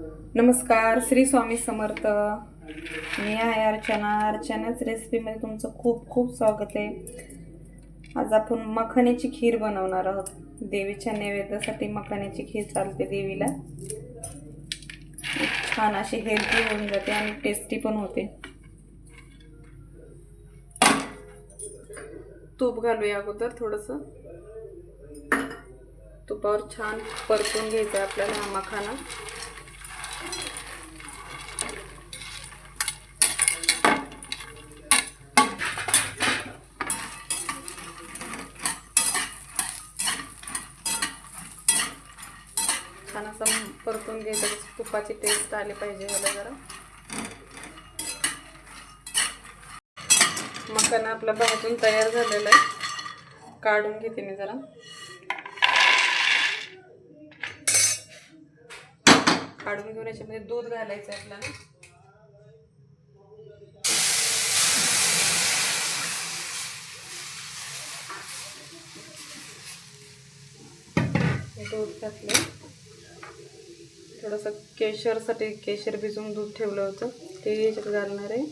नमस्कार श्री स्वामी समर्थ. मी आहे अर्चना. अर्चनाच रेसिपीमध्ये तुमचं खूप खूप स्वागत आहे. आज आपण मखाण्याची खीर बनवणार आहोत. देवीच्या नैवेद्यासाठी मखाण्याची खीर चालते देवीला. छान अशी हेल्दी होऊन जाते आणि टेस्टी पण होते. तूप घालूया अगोदर थोडंसं. तुपावर छान परतून घ्यायचं आहे आपल्याला हा मखाना. छान असं परतून घ्यायचं तुपाची टेस्ट आली पाहिजे मला जरा. मखाना आपला भाजून तयार झालेला आहे. काढून घेते मी जरा. काढून घेऊन याच्यामध्ये दूध घालायचं आहे आपल्याला. दूध घातले थोडंसं केशरसाठी केशर भिजवून दूध ठेवलं होतं. ते याच्यात घालणार आहे.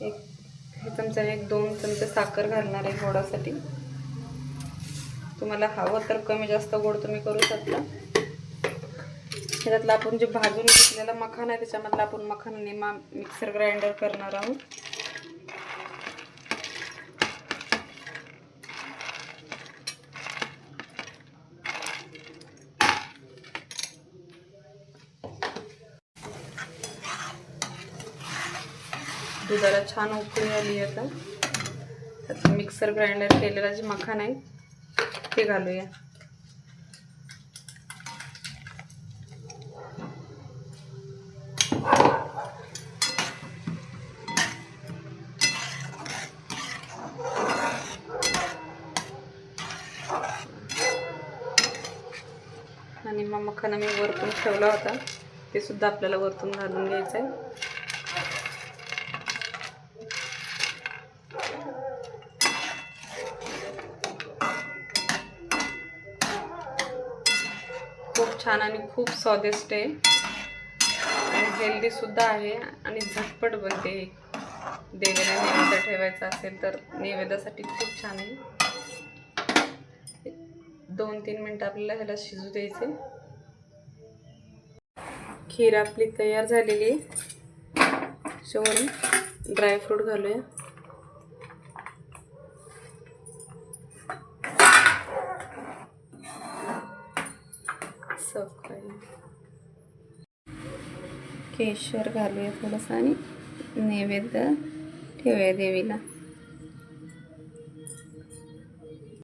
एक हे चमच्याने एक दोन चमचे साखर घालणार आहे गोडासाठी. तुम्हाला हवं तर कमी जास्त गोड तुम्ही करू शकता. ह्याच्यातला आपण जे भाजून घेतलेला मखाना आहे त्याच्यामधला आपण मखाना निमा मिक्सर ग्राइंडर करणार आहोत. दुधाला छान उकळी आली आता. आता मिक्सर ग्राइंडर केलेला जे मखाण आहे ते घालूया. आणि मग मखाना मी वरतून ठेवला होता. ते सुद्धा आपल्याला वरतून घालून घ्यायचं आहे खूप छान आणि खूप स्वादिष्ट आहे. आणि हेल्दीसुद्धा आहे आणि झटपट बनते देवीला नैवेद्य ठेवायचा असेल तर नैवेद्यासाठी खूप छान आहे. दोन तीन मिनटं आपल्याला ह्याला शिजू द्यायचे. खीर आपली तयार झालेली आहे. शेवरून ड्रायफ्रूट घालूया. सर्व केशर घालूया थोडंसं आणि नैवेद्य ठेवूया देवीला.